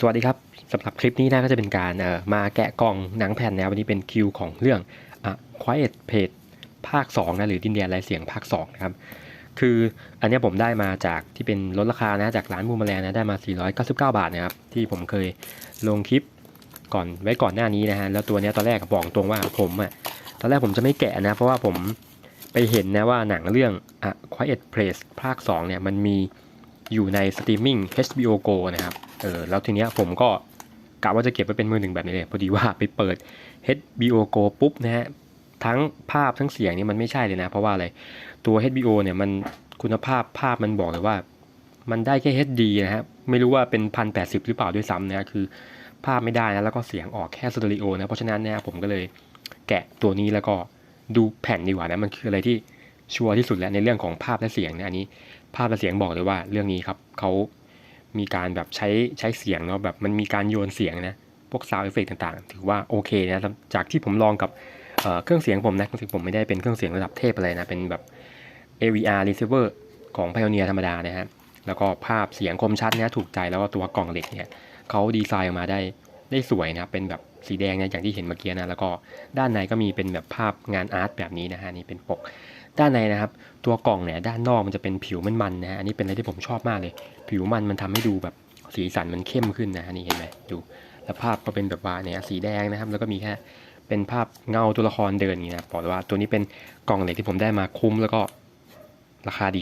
สวัสดีครับสำหรับคลิปนี้นะก็จะเป็นการเอ่อมาแกะกล่องหนังแผ่นนะวันนี้เป็นคิวของเรื่องอะ Quiet Page ภาค2นะหรือดินแดนลายเสียงภาค2นะครับคืออันนี้ผมได้มาจากที่เป็นลดราคานะจากร้านบูมแมลงนะได้มา 499 บาทนะครับที่ผมเคยลงคลิปก่อนไว้ก่อนหน้านี้นะฮะแล้วตัวนี้ตอนแรกบอกตรงว่าผมอะตอนแรกผมจะไม่แกะนะเพราะว่าผมไปเห็นนะว่าหนังเรื่องอะ Quiet Place ภาค2เนี่ยมันมีอยู่ในสตรีมมิ่ง HBO Go นะครับ เออแล้วทีเนี้ยผมก็กะว่าจะเก็บไว้เป็นมือหนึ่งแบบนี้เลย พอดีว่าไปเปิด HBO Go ปุ๊บนะฮะทั้งภาพทั้งเสียงนี่มันไม่ใช่เลยนะ เพราะว่าอะไรตัว HBO เนี่ยมันคุณภาพภาพมันบอกเลยว่า มันได้แค่ HD นะครับไม่รู้ว่าเป็นพันแปดสิบหรือเปล่าด้วยซ้ำนะคือภาพไม่ได้นะแล้วก็เสียงออกแค่สเตอริโอนะเพราะฉะนั้นเนี่ยผมก็เลยแกะตัวนี้แล้วก็ดูแผ่นดีกว่านะมันคืออะไรที่ชัวร์ที่สุดแล้วในเรื่องของภาพและเสียงเนี่ยอันนี้ ภาพและเสียงบอกเลยว่าเรื่องนี้ครับเขา มีการแบบใช้ใช้เสียงเนาะแบบมันมีการโยนเสียงนะพวกซาวเอฟเฟกต่างๆ ถือว่าโอเคนะจากที่ผมลองกับเเครื่องเสียงผมนะเครื่องเสียงผมไม่ได้เป็นเครื่องเสียงระดับเทพอะไรนะ เป็นแบบ AVR receiver ของ Pioneer ธรรมดานะฮะแล้วก็ภาพเสียงคมชัดนะถูกใจแล้วก็ตัวกล่องเหล็กเนี่ยเขาดีไซน์ออกมาได้ ได้สวยนะเป็นแบบสีแดงนะอย่างที่เห็นเมื่อกี้นะแล้วก็ด้านในก็มีเป็นแบบภาพงานอาร์ตแบบนี้นะฮะนี่เป็นปก ด้านในนะครับ ตัวกล่องเนี่ยด้านนอกมันจะเป็นผิวมันๆนะฮะอันนี้เป็นอะไรที่ผมชอบมากเลย ผิวมันมันทำให้ดูแบบสีสันมันเข้มขึ้นนะฮะนี่เห็นไหมดูแล้วภาพก็เป็นแบบว่าเนี่ยสีแดงนะครับ แล้วก็มีแค่เป็นภาพเงาตัวละครเดินนี้นะบอกเลยว่าตัวนี้เป็นกล่องเหล็กที่ผมได้มาคุ้มแล้วก็ราคาดี